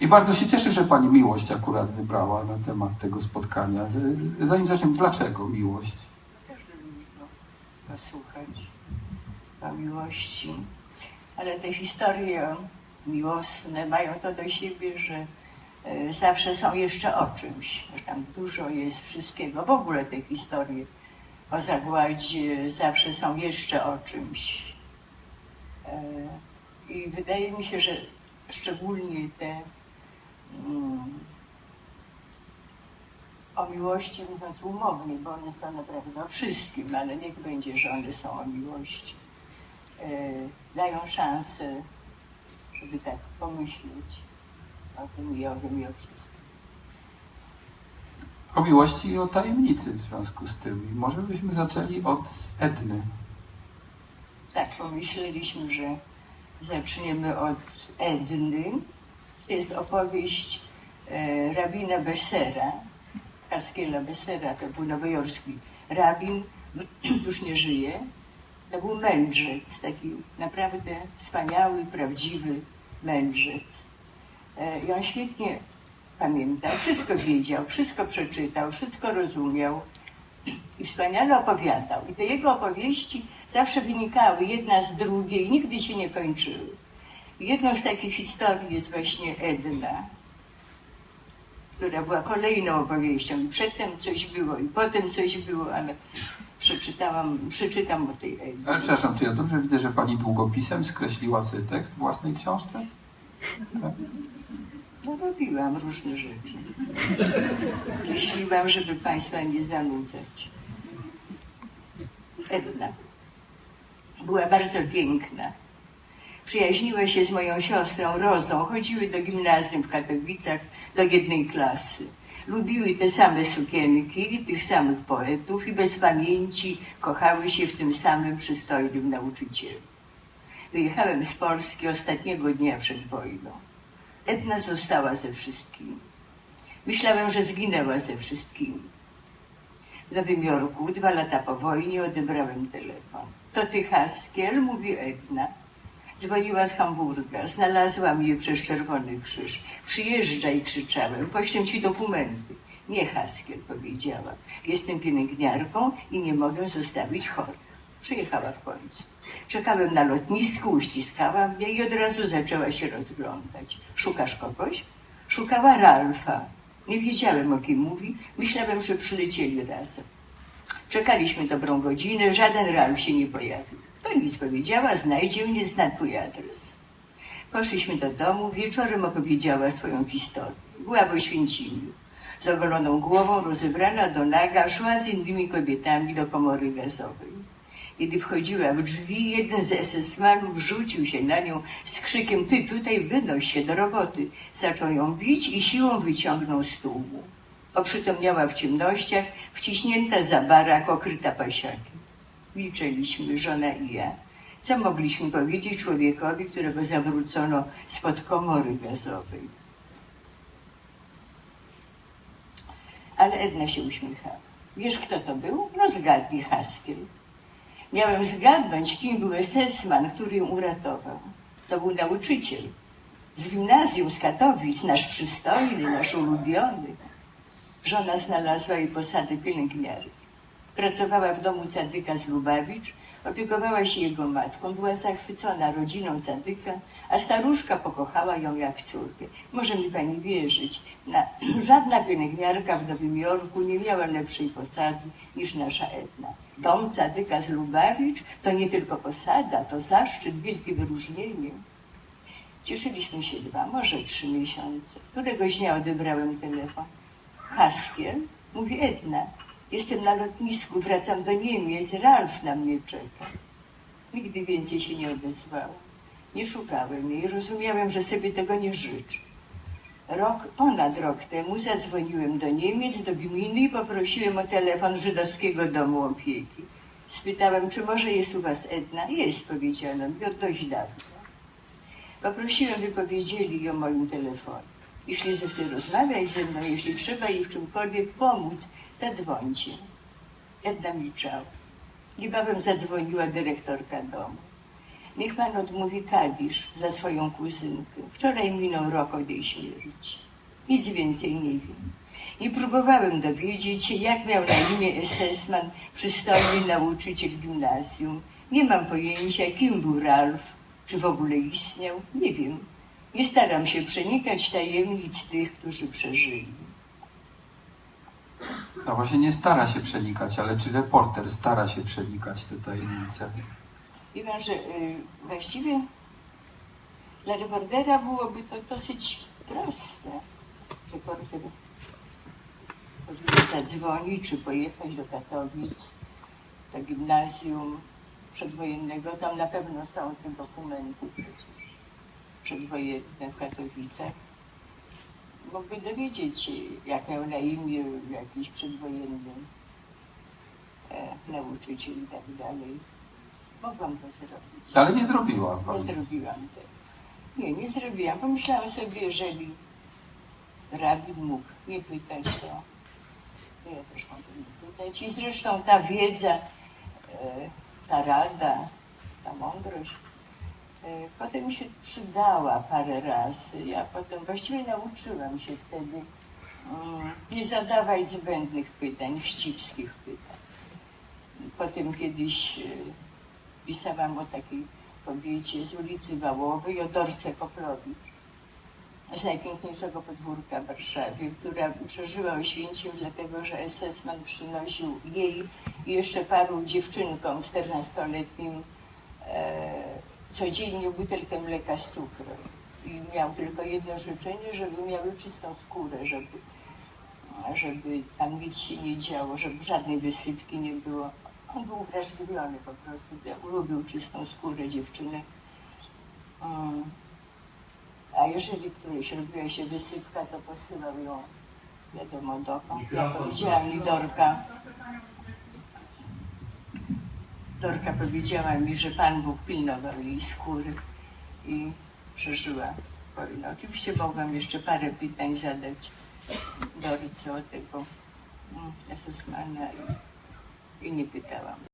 I bardzo się cieszę, że pani miłość akurat wybrała na temat tego spotkania. Zanim zaczniemy, dlaczego miłość? Każdy lubi go posłuchać o miłości, ale te historie miłosne mają to do siebie, że e, zawsze są jeszcze o czymś, tam dużo jest wszystkiego. W ogóle te historie o zagładzie zawsze są jeszcze o czymś. E, I wydaje mi się, że szczególnie te o miłości mówiąc umownie, bo one są naprawdę o wszystkim, ale niech będzie, że one są o miłości. E, dają szansę, żeby tak pomyśleć o tym i o tym i o wszystkim. O miłości i o tajemnicy w związku z tym. I może byśmy zaczęli od Edny. Tak, pomyśleliśmy, że zaczniemy od Edny. Jest opowieść e, rabina Bessera, Haskiela Bessera, to był nowojorski rabin, już nie żyje. To był mędrzec, taki naprawdę wspaniały, prawdziwy mędrzec. E, I on świetnie pamiętał, wszystko wiedział, wszystko przeczytał, wszystko rozumiał i wspaniale opowiadał. I te jego opowieści zawsze wynikały jedna z drugiej, nigdy się nie kończyły. Jedną z takich historii jest właśnie Edna, która była kolejną opowieścią. I przedtem coś było, i potem coś było, ale przeczytałam, przeczytam o tej Ednie. Ale przepraszam, czy ja dobrze widzę, że pani długopisem skreśliła sobie tekst własnej książce? Tak? No robiłam różne rzeczy. Myśliłam, żeby Państwa nie zanudzać. Edna była bardzo piękna. Przyjaźniła się z moją siostrą Rozą. Chodziły do gimnazjum w Katowicach, do jednej klasy. Lubiły te same sukienki i tych samych poetów i bez pamięci kochały się w tym samym przystojnym nauczycielu. Wyjechałem z Polski ostatniego dnia przed wojną. Edna została ze wszystkimi. Myślałem, że zginęła ze wszystkimi. W Nowym Jorku dwa lata po wojnie odebrałem telefon. To ty, Haskiel? Mówi Edna. Dzwoniła z Hamburga. Znalazła mnie przez Czerwony Krzyż. Przyjeżdżaj, krzyczałem. Poślę ci dokumenty. Nie, Haskiel, powiedziała. Jestem pielęgniarką i nie mogę zostawić chorych. Przyjechała w końcu. Czekałem na lotnisku, uściskała mnie i od razu zaczęła się rozglądać. Szukasz kogoś? Szukała Ralfa. Nie wiedziałem, o kim mówi. Myślałem, że przylecieli razem. Czekaliśmy dobrą godzinę, żaden Ralf się nie pojawił. Nic powiedziała, znajdzie mnie, zna twój adres. Poszliśmy do domu, wieczorem opowiedziała swoją historię. Była w Oświęcimiu. Z ogoloną głową, rozebrana do naga, szła z innymi kobietami do komory gazowej. Kiedy wchodziła w drzwi, jeden z SS-manów rzucił się na nią z krzykiem Ty tutaj wynoś się do roboty. Zaczął ją bić i siłą wyciągnął z tłumu. Oprzytomniała w ciemnościach, wciśnięta za barak, okryta pasiakiem. Milczeliśmy, żona i ja. Co mogliśmy powiedzieć człowiekowi, którego zawrócono spod komory gazowej? Ale Edna się uśmiechała. Wiesz, kto to był? No zgadnij. Miałem zgadnąć, kim był SS-man, który ją uratował. To był nauczyciel. Z gimnazjum z Katowic, nasz przystojny, nasz ulubiony. Żona znalazła jej posadę pielęgniarki. Pracowała w domu Cadyka z Lubawicz, opiekowała się jego matką, była zachwycona rodziną Cadyka, a staruszka pokochała ją jak córkę. Może mi pani wierzyć, na, żadna pielęgniarka w Nowym Jorku nie miała lepszej posady niż nasza Edna. Dom Cadyka z Lubawicz to nie tylko posada, to zaszczyt, wielkie wyróżnienie. Cieszyliśmy się dwa, może trzy miesiące. Któregoś dnia odebrałem telefon. Haskiel, mówi Edna, jestem na lotnisku, wracam do Niemiec, Ralf na mnie czeka. Nigdy więcej się nie odezwała. Nie szukałem jej, rozumiałem, że sobie tego nie życzę. Rok, ponad rok temu zadzwoniłem do Niemiec, do gminy i poprosiłem o telefon żydowskiego domu opieki. Spytałem, czy może jest u was Edna? Jest, powiedziano mi, od dość dawno. Poprosiłem, by powiedzieli o moim telefonie. Jeśli zechce rozmawiać ze mną, jeśli trzeba jej w czymkolwiek pomóc, zadzwońcie. Edna milczała. Niebawem zadzwoniła dyrektorka domu. Niech pan odmówi Kadisz za swoją kuzynkę. Wczoraj minął rok od jej śmierci. Nic więcej nie wiem. I próbowałem dowiedzieć się, jak miał na imię Esesman, przystojny nauczyciel gimnazjum. Nie mam pojęcia, kim był Ralf, czy w ogóle istniał. Nie wiem. Nie staram się przenikać tajemnic tych, którzy przeżyli. No właśnie nie stara się przenikać, ale czy reporter stara się przenikać te tajemnice? Wie pan, że y, właściwie dla reportera byłoby to dosyć proste. Reporter powinien zadzwonić, czy pojechać do Katowic, do gimnazjum przedwojennego. Tam na pewno są te dokumenty przecież przedwojenne w Katowicach. Mógłby dowiedzieć się, jak miał na imię jakiś przedwojenny e, nauczyciel i tak dalej. Mogłam to zrobić. Ale nie zrobiła Nie zrobiłam tego. Nie, nie zrobiłam. Pomyślałam sobie, jeżeli rabin mógł nie pytać, to ja też mogę nie pytać. I zresztą ta wiedza, e, ta rada, ta mądrość potem mi się przydała parę razy. Ja potem właściwie nauczyłam się wtedy mm, nie zadawać zbędnych pytań, wścibskich pytań. Potem kiedyś e, pisałam o takiej kobiecie z ulicy Wałowej, o Dorce Poplowicz, z najpiękniejszego podwórka w Warszawie, która przeżyła Oświęcim dlatego, że SS-man przynosił jej i jeszcze paru dziewczynkom 14-letnim e, codziennie butelkę mleka z cukrem. I miał tylko jedno życzenie, żeby miały czystą skórę, żeby, żeby tam nic się nie działo, żeby żadnej wysypki nie było. On był wrażliwiony po prostu, lubił czystą skórę dziewczynek. Mm. A jeżeli którejś robiła się wysypka, to posyłał ją wiadomo dokąd. Ja powiedziała mi Dorka. Powiedziała mi, że Pan Bóg pilnował jej skóry i przeżyła wojnę. Oczywiście mogłam jeszcze parę pytań zadać Dorce o tego mm, Jesusmana i, i nie pytałam.